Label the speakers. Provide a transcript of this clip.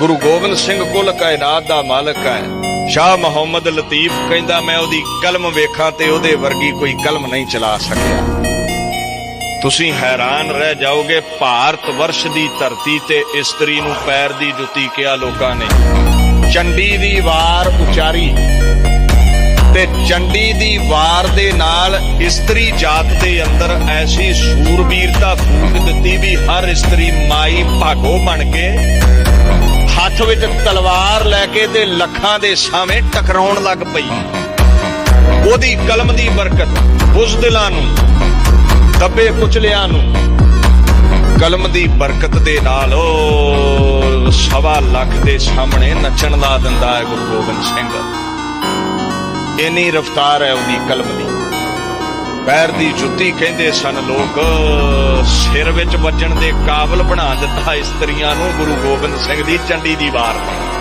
Speaker 1: ਗੁਰੂ ਗੋਬਿੰਦ ਸਿੰਘ ਕੁੱਲ ਕਾਇਨਾਤ ਦਾ ਮਾਲਕ ਹੈ। ਸ਼ਾਹ ਮੁਹੰਮਦ ਲਤੀਫ ਕਹਿੰਦਾ, ਮੈਂ ਉਹਦੀ ਕਲਮ ਵੇਖਾਂ ਤੇ ਉਹਦੇ ਵਰਗੀ ਕੋਈ ਕਲਮ ਨਹੀਂ ਚਲਾ ਸਕਿਆ। ਤੁਸੀਂ ਹੈਰਾਨ ਰਹਿ ਜਾਓਗੇ, ਭਾਰਤ ਵਰਸ਼ ਦੀ ਧਰਤੀ ਤੇ ਇਸਤਰੀ ਨੂੰ ਪੈਰ ਦੀ ਜੁੱਤੀ ਕਿਹਾ ਲੋਕਾਂ ਨੇ। ਚੰਡੀ ਦੀ ਵਾਰ ਉਚਾਰੀ ਤੇ ਚੰਡੀ ਦੀ ਵਾਰ ਦੇ ਨਾਲ ਇਸਤਰੀ ਜਾਤ ਦੇ ਅੰਦਰ ਐਸੀ ਸੂਰਬੀਰਤਾ ਫੂਕ ਦਿੱਤੀ ਵੀ ਹਰ ਇਸਤਰੀ ਮਾਈ ਭਾਗੋ ਬਣ ਕੇ ਹੱਥ ਵਿੱਚ ਤਲਵਾਰ ਲੈ ਕੇ ਤੇ ਲੱਖਾਂ ਦੇ ਸਾਹਮਣੇ ਟਕਰਾਉਣ ਲੱਗ ਪਈ। ਉਹਦੀ ਕਲਮ ਦੀ ਬਰਕਤ ਬੁਜ਼ਦਿਲਾਂ ਨੂੰ, ਦੱਬੇ ਕੁਚਲਿਆਂ ਨੂੰ, ਕਲਮ ਦੀ ਬਰਕਤ ਦੇ ਨਾਲ ਉਹ ਸਵਾ ਲੱਖ ਦੇ ਸਾਹਮਣੇ ਨੱਚਣ ਦਾ ਦਿੰਦਾ ਹੈ ਗੁਰੂ ਗੋਬਿੰਦ ਸਿੰਘ। ਇੰਨੀ ਰਫਤਾਰ ਹੈ ਉਹਦੀ ਕਲਮ ਦੀ। ਪੈਰ ਦੀ ਜੁੱਤੀ ਕਹਿੰਦੇ ਸਨ ਲੋਕ, ਸਿਰ ਵਿੱਚ ਵੱਜਣ ਦੇ ਕਾਬਲ ਬਣਾ ਦਿੱਤਾ ਇਸਤਰੀਆਂ ਨੂੰ ਗੁਰੂ ਗੋਬਿੰਦ ਸਿੰਘ ਦੀ ਚੰਡੀ ਦੀ ਵਾਰ ਨੇ।